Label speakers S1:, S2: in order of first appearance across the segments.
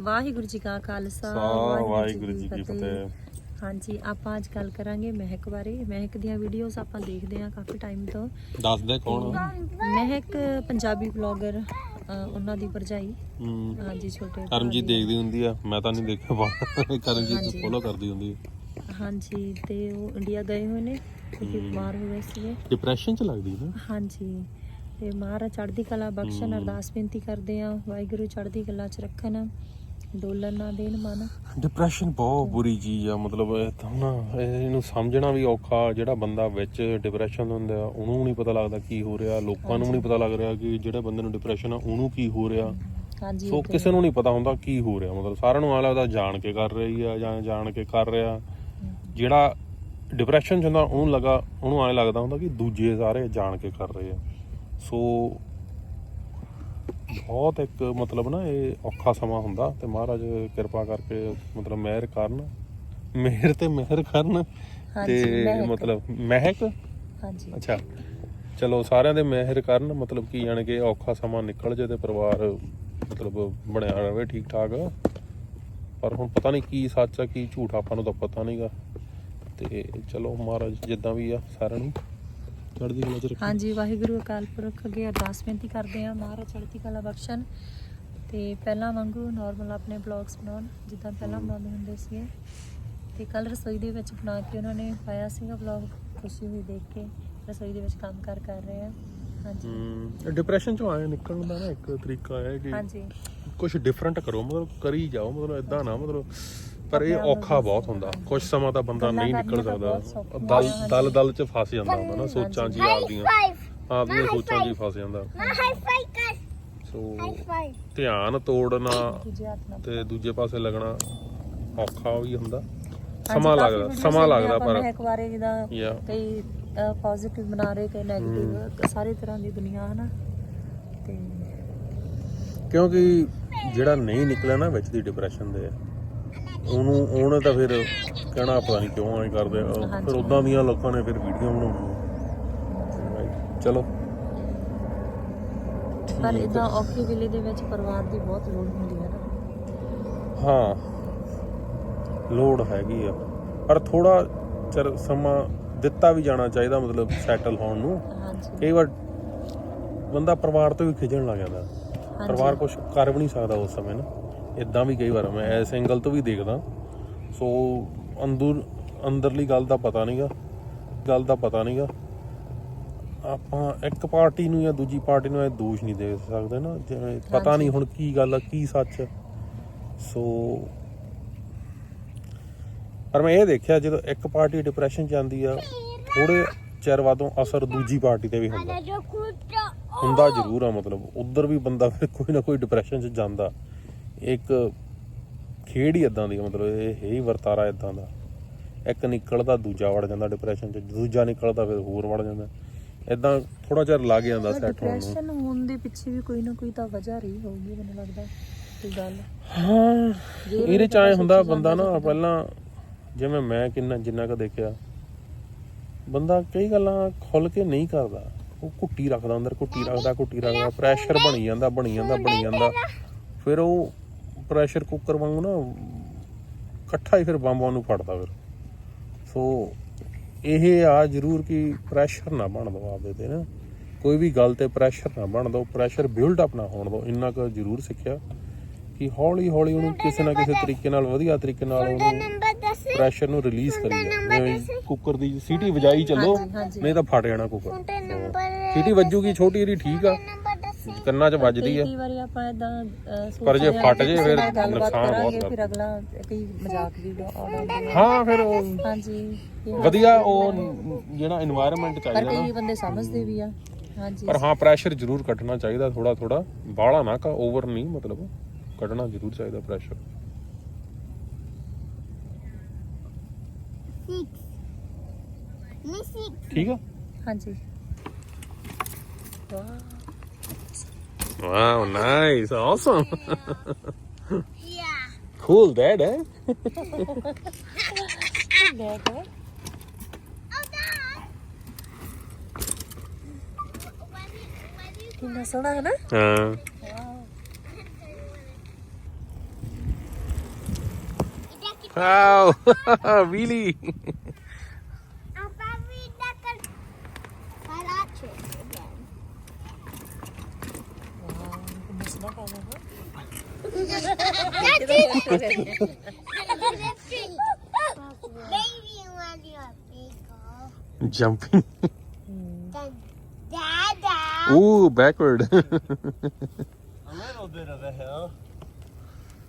S1: ਵਾਹਿਗੁਰੂ ਜੀ ਕਾ ਖਾਲਸਾ
S2: ਵਾਹਿਗੁਰੂ ਜੀ ਕੀ ਫਤਿਹ।
S1: ਹਾਂਜੀ ਆਪਾਂ ਅੱਜ ਗੱਲ ਕਰਾਂਗੇ ਮਹਿਕ ਬਾਰੇ। ਮਹਿਕ ਦੀਆਂ ਵੀਡੀਓਜ਼ ਆਪਾਂ ਦੇਖਦੇ ਹਾਂ ਕਾਫੀ ਟਾਈਮ ਤੋਂ।
S2: ਦੱਸ ਦੇ ਕੌਣ ਆ?
S1: ਮਹਿਕ ਪੰਜਾਬੀ ਬਲੌਗਰ ਉਹਨਾਂ ਦੀ ਭਰਜਾਈ। ਹਾਂਜੀ ਛੋਟੇ
S2: ਕਰਮਜੀਤ। ਦੇਖਦੀ ਹੁੰਦੀ ਆ। ਮੈਂ ਤਾਂ ਨਹੀਂ ਦੇਖਿਆ ਬਾਹਰ। ਕਰਮਜੀਤ। ਫੋਲੋ ਕਰਦੀ ਹੁੰਦੀ ਆ।
S1: ਹਾਂਜੀ ਤੇ ਉਹ ਇੰਡੀਆ ਗਏ ਹੋਏ ਨੇ। ਕਿਉਂਕਿ। ਬਿਮਾਰ ਹੋ। ਗਏ ਸੀਗੇ।
S2: ਡਿਪਰੈਸ਼ਨ ਚ ਲੱਗਦੀ ਨਾ।
S1: ਹਾਂਜੀ। ਤੇ ਮਹਾਰਾਜ ਚੜ੍ਹਦੀ ਕਲਾ ਬਖਸ਼ਣ। ਅਰਦਾਸ ਬੇਨਤੀ ਕਰਦੇ ਆ ਵਾਹਿਗੁਰੂ ਚੜ੍ਹਦੀ ਕਲਾ ਚ ਰੱਖਣ। ਡੋਲਣ ਨਾ ਦੇਣ ਮਨ।
S2: ਡਿਪਰੈਸ਼ਨ ਬਹੁਤ ਬੁਰੀ ਚੀਜ਼ ਆ ਮਤਲਬ ਇਹ ਤਾਂ ਨਾ ਇਹ- ਇਹਨੂੰ ਸਮਝਣਾ ਵੀ ਔਖਾ ਜਿਹੜਾ ਬੰਦਾ ਵਿੱਚ ਡਿਪਰੈਸ਼ਨ ਹੁੰਦਾ ਉਹਨੂੰ ਨਹੀਂ ਪਤਾ ਲੱਗਦਾ ਕੀ ਹੋ ਰਿਹਾ ਲੋਕਾਂ ਨੂੰ ਨਹੀਂ ਪਤਾ ਲੱਗ ਰਿਹਾ ਕਿ ਜਿਹੜੇ ਬੰਦੇ ਨੂੰ ਡਿਪਰੈਸ਼ਨ ਆ ਉਹਨੂੰ ਕੀ ਹੋ ਰਿਹਾ।
S1: ਹਾਂਜੀ
S2: ਸੋ ਕਿਸੇ ਨੂੰ ਨਹੀਂ ਪਤਾ ਹੁੰਦਾ ਕੀ ਹੋ ਰਿਹਾ ਮਤਲਬ ਸਾਰਿਆਂ ਨੂੰ ਆ ਲੱਗਦਾ ਜਾਣ ਕੇ ਕਰ ਰਹੀ ਆ ਜਾਂ ਜਾਣ ਕੇ ਕਰ ਰਿਹਾ। ਜਿਹੜਾ ਡਿਪਰੈਸ਼ਨ ਚ ਹੁੰਦਾ ਉਹਨੂੰ ਲਗਾ ਉਹਨੂੰ ਐਂ ਲੱਗਦਾ ਹੁੰਦਾ ਕਿ ਦੂਜੇ ਸਾਰੇ ਜਾਣ ਕੇ ਕਰ ਰਹੇ ਆ। ਸੋ ਬਹੁਤ ਇੱਕ ਮਤਲਬ ਨਾ ਇਹ ਔਖਾ ਸਮਾਂ ਹੁੰਦਾ ਤੇ ਮਹਾਰਾਜ ਕਿਰਪਾ ਕਰਕੇ ਮਤਲਬ ਮਿਹਰ ਕਰਨ ਮਿਹਰ ਤੇ ਮਿਹਰ ਕਰਨ ਤੇ। ਮਤਲਬ ਮਹਿਕ?
S1: ਹਾਂਜੀ।
S2: ਅੱਛਾ। ਚਲੋ ਸਾਰਿਆਂ ਦੇ ਮਿਹਰ ਕਰਨ ਮਤਲਬ ਕੀ ਜਾਣ ਕੇ ਔਖਾ ਸਮਾਂ ਨਿਕਲ ਜੇ ਤੇ ਪਰਿਵਾਰ ਮਤਲਬ ਬਣਿਆ ਰਵੇ ਠੀਕ ਠਾਕ ਪਰ ਹੁਣ ਪਤਾ ਨਹੀਂ ਕੀ ਸੱਚ ਆ ਕੀ ਝੂਠ ਆਪਾਂ ਨੂੰ ਤਾਂ ਪਤਾ ਨਹੀਂਗਾ ਤੇ ਚਲੋ ਮਹਾਰਾਜ ਜਿੱਦਾਂ ਵੀ ਆ ਸਾਰਿਆਂ ਨੂੰ। ਚੜ੍ਹਦੀ ਕਲਾ ਚ ਰੱਖੇ।
S1: ਹਾਂਜੀ ਵਾਹਿਗੁਰੂ ਅਕਾਲ ਪੁਰਖ ਅੱਗੇ ਅਰਦਾਸ ਬੇਨਤੀ ਕਰਦੇ ਆ ਮਹਾਰਾਜ ਚੜ੍ਹਦੀ ਕਲਾ ਬਖਸ਼ਣ। ਤੇ ਪਹਿਲਾਂ ਵਾਂਗੂ ਨਾਰਮਲ ਆਪਣੇ ਬਲੌਗਸ ਬਣਾਉਣ ਜਿੱਦਾਂ ਪਹਿਲਾਂ ਬਣਾਉਂਦੇ ਹੁੰਦੇ ਸੀਗੇ। ਤੇ ਕੱਲ ਰਸੋਈ ਦੇ ਵਿੱਚ ਬਣਾ ਕੇ ਉਹਨਾਂ ਨੇ ਪਾਇਆ ਸੀਗਾ ਬਲੌਗ ਖੁਸ਼ੀ ਹੋਈ ਦੇਖ ਕੇ। ਰਸੋਈ ਦੇ ਵਿੱਚ ਕੰਮ ਕਾਰ ਕਰ ਰਹੇ ਆ। ਹਾਂਜੀ।
S2: ਹੂੰ ਡਿਪਰੈਸ਼ਨ ਚੋਂ ਆਏ ਨਿਕਲਣ ਦਾ ਨਾ ਇੱਕ ਤਰੀਕਾ ਹੈ ਕਿ
S1: ਹਾਂਜੀ।
S2: ਕੁਝ ਡਿਫਰੈਂਟ ਕਰੋ ਮਤਲਬ ਕਰੀ ਜਾਓ ਮਤਲਬ ਇਦਾਂ ਨਾ ਮਤਲਬ ਪਰ ਇਹ ਔਖਾ ਬਹੁਤ ਹੁੰਦਾ। ਕੁਝ ਸਮਾਂ ਤਾਂ ਬੰਦਾ ਨਹੀਂ ਨਿਕਲ ਸਕਦਾ। ਦਲ ਦਲ ਦਲ ਚ ਫਸ ਜਾਂਦਾ ਹੁੰਦਾ ਨਾ ਸੋਚਾਂ ਜੀ ਆਪਦੀਆਂ! ਆਪਦੀਆਂ ਸੋਚਾਂ ਹੀ ਫਸ ਜਾਂਦਾ! ਸੋ! ਧਿਆਨ ਤੋੜਨਾ ਤੇ ਦੂਜੇ ਪਾਸੇ ਲੱਗਣਾ ਔਖਾ ਵੀ ਹੁੰਦਾ। ਸਮਾਂ ਲੱਗਦਾ ਸਮਾਂ ਲੱਗਦਾ ਪਰ
S1: ਮਹਿਕ ਬਾਰੇ ਜਿਹਦਾ ਕਈ ਪੋਜ਼ਿਟਿਵ ਬਣਾ ਰਹੇ ਕਈ 네ਗੇਟਿਵ ਸਾਰੇ ਤਰ੍ਹਾਂ ਦੀ ਦੁਨੀਆ ਹਨਾ? ਤੇ
S2: ਕਿਉਂਕਿ ਜਿਹੜਾ ਨਹੀਂ ਨਿਕਲਿਆ ਨਾ ਵਿੱਚ ਦੀ ਡਿਪਰੈਸ਼ਨ ਦੇ। ਉਹਨੂੰ ਉਹਨੇ ਤਾਂ ਫਿਰ ਕਹਿਣਾ ਪਤਾ ਨਹੀਂ ਕਿਉਂ ਐਂ ਕਰਦੇ ਆ। ਫਿਰ। ਉਦਾਂ ਦੀਆਂ ਲੋਕਾਂ ਨੇ ਫਿਰ ਵੀਡੀਓ ਬਣਾਉਣੀਆਂ ਚਲੋ।
S1: ਪਰ ਇਦਾਂ ਔਖੇ ਵੇਲੇ ਦੇ ਵਿੱਚ ਪਰਿਵਾਰ ਦੀ ਬਹੁਤ ਲੋੜ ਹੁੰਦੀ ਹੈ ਨਾ।
S2: ਹਾਂ। ਲੋੜ ਹੈਗੀ ਆ। ਪਰ ਥੋੜਾ ਚਿਰ ਸਮਾਂ ਦਿੱਤਾ ਵੀ ਜਾਣਾ ਚਾਹੀਦਾ ਮਤਲਬ ਸੈਟਲ ਹੋਣ ਨੂੰ।
S1: ਹਾਂਜੀ।
S2: ਕਈ ਵਾਰ ਬੰਦਾ ਪਰਿਵਾਰ ਤੋਂ ਵੀ ਖਿਜਣ ਲੱਗ ਜਾਂਦਾ। ਪਰਿਵਾਰ ਕੁਝ ਕਰ ਵੀ ਨਹੀਂ ਸਕਦਾ ਉਸ ਸਮੇਂ ਨਾ। ਇਦਾਂ ਵੀ ਕਈ ਵਾਰ ਮੈਂ ਐਸ ਐਂਗਲ ਤੋਂ ਵੀ ਦੇਖਦਾ ਸੋ ਅੰਦਰ ਅੰਦਰਲੀ ਗੱਲ ਦਾ ਪਤਾ ਨਹੀਂਗਾ ਗੱਲ ਦਾ ਪਤਾ ਨਹੀਂਗਾ ਆਪਾਂ ਇੱਕ ਪਾਰਟੀ ਨੂੰ ਜਾਂ ਦੂਜੀ ਪਾਰਟੀ ਨੂੰ ਇਹ ਦੋਸ਼ ਨਹੀਂ ਦੇ ਸਕਦੇ ਨਾ ਜਿਵੇਂ ਪਤਾ। ਨਹੀਂ ਹੁਣ ਕੀ ਗੱਲ ਆ ਕੀ ਸੱਚ। ਸੋ ਪਰ ਮੈਂ ਇਹ ਦੇਖਿਆ ਜਦੋਂ ਇੱਕ ਪਾਰਟੀ ਡਿਪਰੈਸ਼ਨ ਚ ਜਾਂਦੀ ਆ ਥੋੜੇ ਚਿਰ ਬਾਅਦੋਂ ਅਸਰ ਦੂਜੀ ਪਾਰਟੀ ਤੇ ਵੀ ਹੁੰਦਾ. ਹੁੰਦਾ ਜ਼ਰੂਰ ਆ ਮਤਲਬ ਉਧਰ ਵੀ ਬੰਦਾ ਫਿਰ ਕੋਈ ਨਾ ਕੋਈ ਡਿਪਰੈਸ਼ਨ 'ਚ ਜਾਂਦਾ ਇੱਕ ਖੇਡ ਹੀ ਇਦਾਂ ਦੀ ਮਤਲਬ ਇਹ ਹੈ ਵਰਤਾਰਾ ਇਦਾਂ ਦਾ। ਇੱਕ ਨਿਕਲਦਾ ਦੂਜਾ ਵੜ ਜਾਂਦਾ ਡਿਪਰੈਸ਼ਨ 'ਚ। ਦੂਜਾ ਨਿਕਲਦਾ ਫਿਰ ਹੋਰ ਵੜ ਜਾਂਦਾ। ਇਦਾਂ ਥੋੜਾ ਚਿਰ ਲੱਗ ਜਾਂਦਾ ਸੈੱਟ ਹੋਣ ਨੂੰ।
S1: ਡਿਪਰੈਸ਼ਨ ਹੋਣ ਦੇ ਪਿੱਛੇ ਵੀ ਕੋਈ ਨਾ ਕੋਈ ਤਾਂ ਵਜ੍ਹਾ ਰਹੀ ਹੋਊਗੀ ਮੈਨੂੰ ਲੱਗਦਾ ਕੋਈ ਗੱਲ।
S2: ਹਾਂ ਇਹਦੇ 'ਚ ਆਏ ਹੁੰਦਾ ਬੰਦਾ ਨਾ ਪਹਿਲਾਂ ਜਿਵੇਂ ਮੈਂ ਕਿੰਨਾ ਜਿੰਨਾ ਕੁ ਦੇਖਿਆ ਬੰਦਾ ਕਈ ਗੱਲਾਂ ਖੁੱਲ ਕੇ ਨਹੀਂ ਕਰਦਾ। ਉਹ ਘੁੱਟੀ ਰੱਖਦਾ ਅੰਦਰ ਘੁੱਟੀ ਰੱਖਦਾ ਘੁੱਟੀ ਰੱਖਦਾ ਪ੍ਰੈਸ਼ਰ ਬਣੀ ਜਾਂਦਾ ਬਣੀ ਜਾਂਦਾ ਬਣੀ ਜਾਂਦਾ। ਫਿਰ ਉਹ ਪ੍ਰੈਸ਼ਰ ਕੁੱਕਰ ਵਾਂਗੂ ਨਾ ਇਕੱਠਾ ਹੀ ਫਿਰ ਬੰਬਾਂ ਨੂੰ ਫੜਦਾ ਫਿਰ ਸੋ ਇਹ ਆ ਜ਼ਰੂਰ ਕਿ ਪ੍ਰੈਸ਼ਰ ਨਾ ਬਣ ਦੋ ਆਪਦੇ ਤੇ ਨਾ ਕੋਈ ਵੀ ਗੱਲ ਤੇ ਪ੍ਰੈਸ਼ਰ ਨਾ ਬਣ ਦੋ ਪ੍ਰੈਸ਼ਰ ਬਿਲਡ ਅਪ ਨਾ ਹੋਣ ਦੋ ਇੰਨਾ ਕੁ ਜ਼ਰੂਰ ਸਿੱਖਿਆ ਕਿ ਹੌਲੀ ਹੌਲੀ ਉਹਨੂੰ ਕਿਸੇ ਨਾ ਕਿਸੇ ਤਰੀਕੇ ਨਾਲ ਵਧੀਆ ਤਰੀਕੇ ਨਾਲ ਉਹਨੂੰ? ਪ੍ਰੈਸ਼ਰ ਨੂੰ ਰਿਲੀਜ਼ ਕਰੀ ਜਿਵੇਂ ਕੁੱਕਰ ਦੀ ਸੀਟੀ ਵਜਾਈ ਚੱਲੋ। ਨਹੀਂ ਤਾਂ ਫਟ ਜਾਣਾ ਕੁੱਕਰ. ਸੀਟੀ ਵੱਜੂਗੀ ਛੋਟੀ ਜਿਹੀ ਠੀਕ ਆ? ਕੰਨਾਂ 'ਚ ਵੱਜਦੀ ਆ। ਪਰ ਜੇ ਫਟ ਜੇ ਫਿਰ ਨੁਕਸਾਨ ਬਹੁਤ ਕਰਦਾ
S1: ਫਿਰ ਅਗਲਾ ਕਈ ਮਜ਼ਾਕ ਵੀ ਉਡਾਉਂਦੇ
S2: ਹਾਂ ਫਿਰ ਉਹ
S1: ਹਾਂਜੀ।
S2: ਵਧੀਆ ਉਹ ਜਿਹੜਾ এনवायरमेंट ਚਾਹੀਦਾ ਨਾ ਕਈ
S1: ਬੰਦੇ ਸਮਝਦੇ ਵੀ ਆ। ਹਾਂਜੀ।
S2: ਪਰ ਹਾਂ ਪ੍ਰੈਸ਼ਰ ਜ਼ਰੂਰ ਕੱਟਣਾ ਚਾਹੀਦਾ ਥੋੜਾ ਥੋੜਾ ਬਾਹਲਾ ਨਾ ਕਾ ਓਵਰ ਨਹੀਂ ਮਤਲਬ। ਕੱਢਣਾ ਜ਼ਰੂਰ ਚਾਹੀਦਾ ਪ੍ਰੈਸ਼ਰ
S3: 6 ਨਹੀਂ 6
S2: ਠੀਕ ਆ?
S1: ਹਾਂਜੀ।
S2: Wow, nice. Awesome.
S3: yeah.
S2: Cool,
S1: Dad, eh?
S3: Oh, Dad.
S2: Uh.
S1: Wow.
S2: wow. really? Jumping.
S3: Then, Dada.
S2: Ooh, backward.
S4: A little bit of a hill.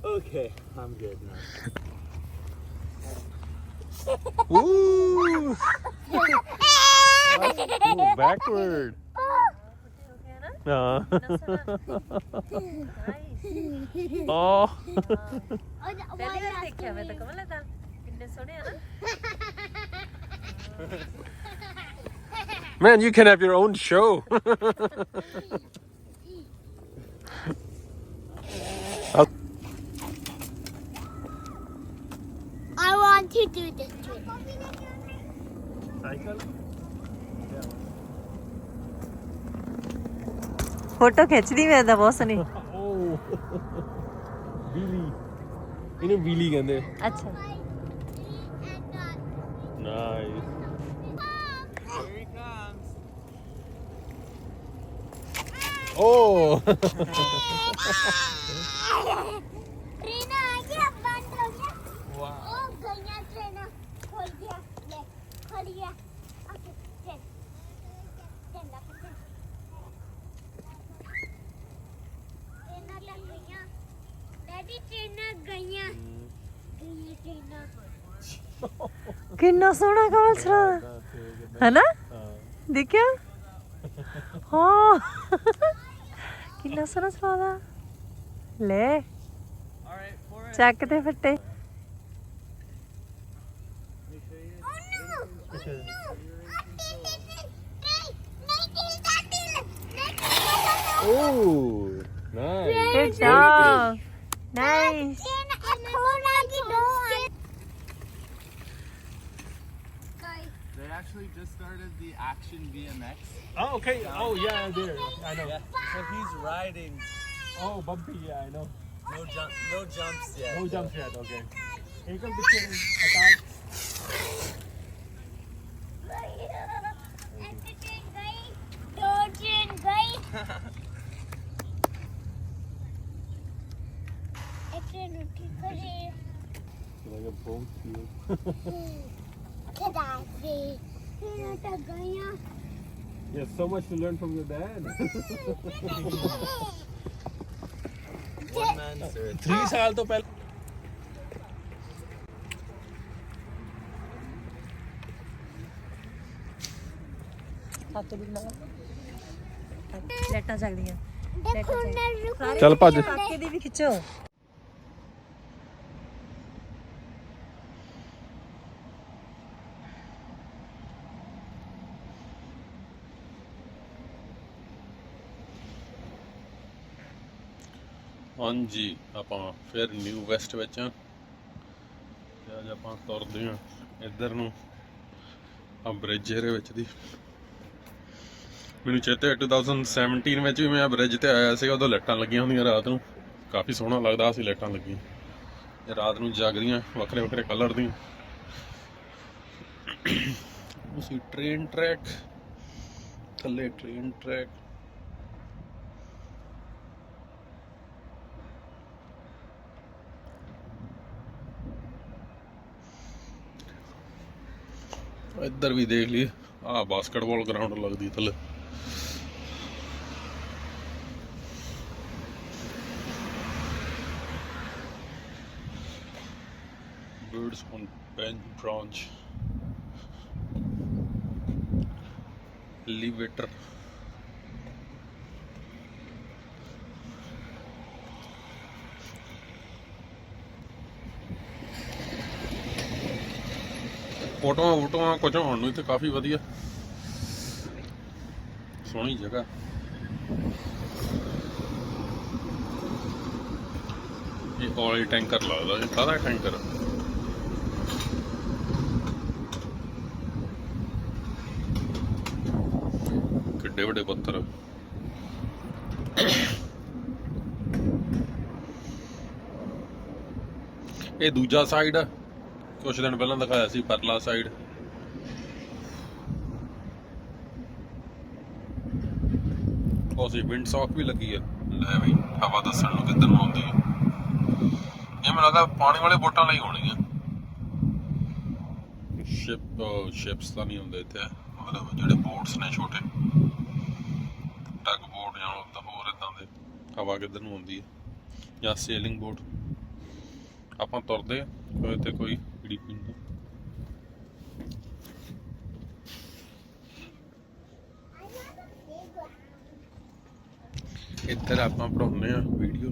S4: Okay, I'm good now.
S2: Ooh. Ooh, backward. Oh! Man, you can have your own show.
S3: I want to do this.
S4: Cycle?
S1: Photo ਖਿੱਚਦੀ ਮੈਂ ਤਾਂ ਬਹੁਤ ਸੋਹਣੀ।
S2: ਵੀਲੀ ਇਹਨੂੰ wheelie ਕਹਿੰਦੇ
S1: ਅੱਛਾ।
S2: Nice ਓ।
S3: ਟ੍ਰੇਨਾਂ ਆ ਗਿਆ ਬੰਦ ਹੋ ਗਿਆ। ਵਾਹ। ਉਹ ਗਈਆਂ ਟ੍ਰੇਨਾਂ ਖੋਲ ਗਿਆ ਲੈ ਖੋਲ ਗਿਆ।
S1: ਕਿੰਨਾ ਸੋਹਣਾ ਕਮਲ ਸਰਾ ਹੈਨਾ? ਦੇਖਿਆ? ਹਾਂ। ਕਿੰਨਾ ਸੋਹਣਾ ਸਰਾ ਦਾ ਲੈ. ਚੱਕ ਤੇ ਫੱਟੇ!
S2: ਓ
S1: nice good job
S4: nice actually just started the Action BMX.
S2: Oh, okay. Oh, yeah, there. I know.
S4: Yeah. So he's riding.
S2: Oh, bumpy. Yeah, I know.
S4: No jump, no jumps yet.
S2: No jump yet. Okay. Ekam picture. Atal. Like a bone field.
S3: गया
S2: You have so much to learn from your dad. 3 ਸਾਲ ਤੋਂ ਪਹਿਲਾਂ
S1: ਹੱਥ ਵੀ ਨਾ ਲੈਟਾਂ ਚੱਲਦੀਆਂ
S3: ਲੈਟਾਂ ਚੱਲ
S2: ਚੱਲ ਭੱਜ
S1: ਕਾਕੇ ਦੀ ਵੀ ਖਿੱਚੋ
S2: ਹਾਂਜੀ, ਆਪਾਂ ਫਿਰ ਨਿਊ ਵੈਸਟ ਵਿੱਚ ਆ ਤੇ ਅੱਜ ਆਪਾਂ ਤੁਰਦੇ ਆ ਇੱਧਰ ਨੂੰ ਆ ਬ੍ਰਿਜ ਇਹਦੇ ਵਿੱਚ ਦੀ। ਮੈਨੂੰ ਚੇਤੇ 2017 ਵਿੱਚ ਵੀ ਮੈਂ ਬ੍ਰਿਜ ਤੇ ਆਇਆ ਸੀ ਉਦੋਂ ਲਾਈਟਾਂ ਲੱਗੀਆਂ ਹੁੰਦੀਆਂ ਰਾਤ ਨੂੰ। ਕਾਫੀ ਸੋਹਣਾ ਲੱਗਦਾ ਸੀ ਲਾਈਟਾਂ ਲੱਗੀਆਂ। ਰਾਤ ਨੂੰ ਜਗਦੀਆਂ ਵੱਖਰੇ ਵੱਖਰੇ ਕਲਰ ਦੀਆਂ। ਉਸੇ ਟ੍ਰੇਨ ਟਰੈਕ ਥੱਲੇ ਟ੍ਰੇਨ ਟਰੈਕ ਇੱਧਰ ਵੀ ਦੇਖ ਲਈ ਆਹ ਬਾਸਕਟਬਾਲ ਗਰਾਊਂਡ ਲੱਗਦੀ ਥੱਲੇ birds on bench branch elevator ਫੋਟੋਆਂ ਫੋਟੋਆਂ ਕੁਝ ਹੋਣ ਨੂੰ ਇੱਥੇ ਕਾਫੀ ਵਧੀਆ। ਸੋਹਣੀ ਜਗ੍ਹਾ। ਇਹ ਆਇਲ ਟੈਂਕਰ ਲੱਗਦਾ, ਇਹ ਕਾਹਦਾ ਟੈਂਕਰ। ਕਿੱਡੇ ਵੱਡੇ ਪੱਥਰ। ਇਹ ਦੂਜਾ ਸਾਈਡ ਕੁਝ ਦਿਨ ਪਹਿਲਾਂ ਦਿਖਾਇਆ ਸੀ ਪਰਲਾ ਸਾਈਡ ਉਹ ਸੀ ਵਿੰਡ ਸੌਕ ਵੀ ਲੱਗੀ ਆ। ਲੈ ਬਈ ਹਵਾ ਦੱਸਣ ਨੂੰ ਕਿੱਧਰ ਨੂੰ ਆਉਂਦੀ ਹੈ ਇਹ ਮੈਨੂੰ ਲੱਗਦਾ ਪਾਣੀ ਵਾਲੇ ਬੋਟਾਂ ਲਈ ਹੋਣਗੀਆਂ। ਸ਼ਿਪ ਸ਼ਿਪਸ ਤਾਂ ਨਹੀਂ ਹੁੰਦੇ ਇੱਥੇ। ਮਤਲਬ ਜਿਹੜੇ ਬੋਟਸ ਨੇ ਛੋਟੇ। ਟਗ ਬੋਟ ਜਾਂ ਤਾਂ ਹੋਰ ਇਦਾਂ ਦੇ। ਹਵਾ ਕਿੱਧਰ ਨੂੰ ਆਉਂਦੀ ਹੈ ਜਾਂ ਸੇਲਿੰਗ ਬੋਟ ਆਪਾਂ ਤੁਰਦੇ ਕੋਈ ਤੇ ਕੋਈ ਪੀੜੀ ਪੀਂਦਾ। ਇੱਧਰ ਆਪਾਂ ਬਣਾਉਂਦੇ ਆ ਵੀਡੀਓ।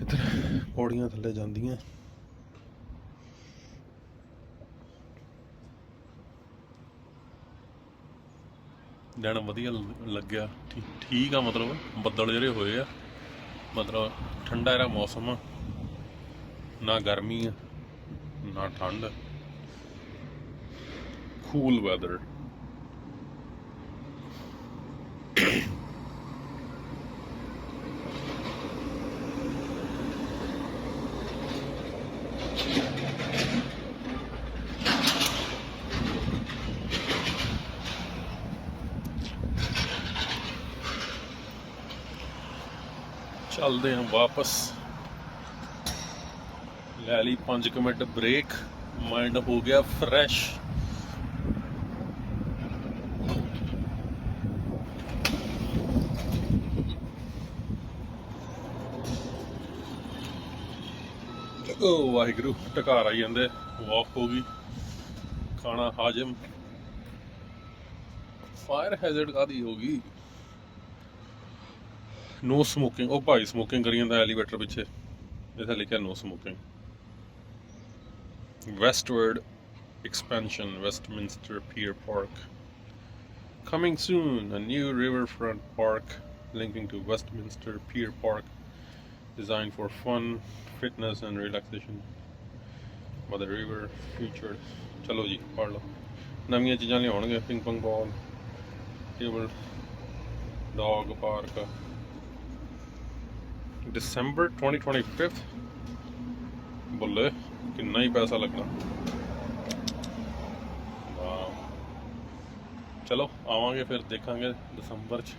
S2: ਇੱਧਰ ਪੌੜੀਆਂ ਥੱਲੇ ਜਾਂਦੀਆਂ। ਦਿਨ ਵਧੀਆ ਲੱਗਿਆ। ਠੀਕ ਆ ਮਤਲਬ, ਬੱਦਲ ਜਿਹੜੇ ਹੋਏ ਆ। ਮਤਲਬ ਠੰਡਾ ਜਿਹੜਾ ਮੌਸਮ ਆ, ਨਾ ਗਰਮੀ ਆ। ਨਾ ਠੰਡ। ਕੂਲ ਵੈਦਰ ਚੱਲਦੇ ਹਾਂ ਵਾਪਸ। ਲੈ ਲਈ 5 ਮਿੰਟ ਬ੍ਰੇਕ ਮਾਈਂਡ ਹੋ ਗਿਆ ਫਰੈਸ਼ ਓ ਵਾਹਿਗੁਰੂ ਟਕਾਰ ਆਈ ਜਾਂਦੇ ਵਾਕ ਹੋ ਗਈ, ਖਾਣਾ ਹਾਜਮ। ਫਾਇਰ ਹੈਜ਼ਰਡ ਕਾਦੀ ਹੋ ਗਈ? ਨੋ ਸਮੋਕਿੰਗ ਉਹ ਭਾਈ ਸਮੋਕਿੰਗ ਕਰੀ ਜਾਂਦਾ ਐਲੀਵੇਟਰ ਪਿੱਛੇ। ਇੱਥੇ ਲਿਖਿਆ no smoking westward expansion westminster pier park coming soon a new riverfront park linking to westminster pier park designed for fun fitness and relaxation by the river featured ਚਲੋ ਜੀ ਪੜ ਲਓ ਨਵੀਆਂ ਚੀਜ਼ਾਂ ਲਿਆਉਣਗੇ ping pong ball table dog park ਦਸੰਬਰ 2025 ਬੱਲੇ ਕਿੰਨਾ ਹੀ ਪੈਸਾ ਲੱਗਣਾ। ਵਾਹ। ਚਲੋ ਆਵਾਂਗੇ ਫਿਰ ਦੇਖਾਂਗੇ ਦਸੰਬਰ ਚ।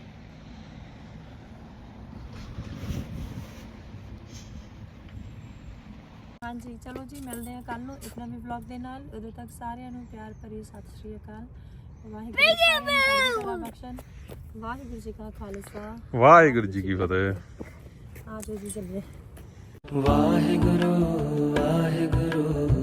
S1: ਹਾਂਜੀ ਚਲੋ ਜੀ ਮਿਲਦੇ ਹਾਂ ਕੱਲ ਨੂੰ ਇੱਕ ਨਵੇਂ ਵਲੌਗ ਦੇ ਨਾਲ। ਉਦੋਂ ਤੱਕ ਸਾਰਿਆਂ ਨੂੰ ਪਿਆਰ ਭਰੀ ਸਤਿ ਸ਼੍ਰੀ ਅਕਾਲ। ਵਾਹਿਗੁਰੂ ਜੀ ਵਾਹਿਗੁਰੂ ਕਾ ਖਾਲਸਾ।
S2: ਵਾਹਿਗੁਰੂ ਜੀ ਕੀ ਫਤਿਹ।
S1: ਆਜੋ ਜੀ ਚੱਲੀਏ।
S5: ਵਾਹਿਗੁਰੂ ਵਾਹਿਗੁਰੂ।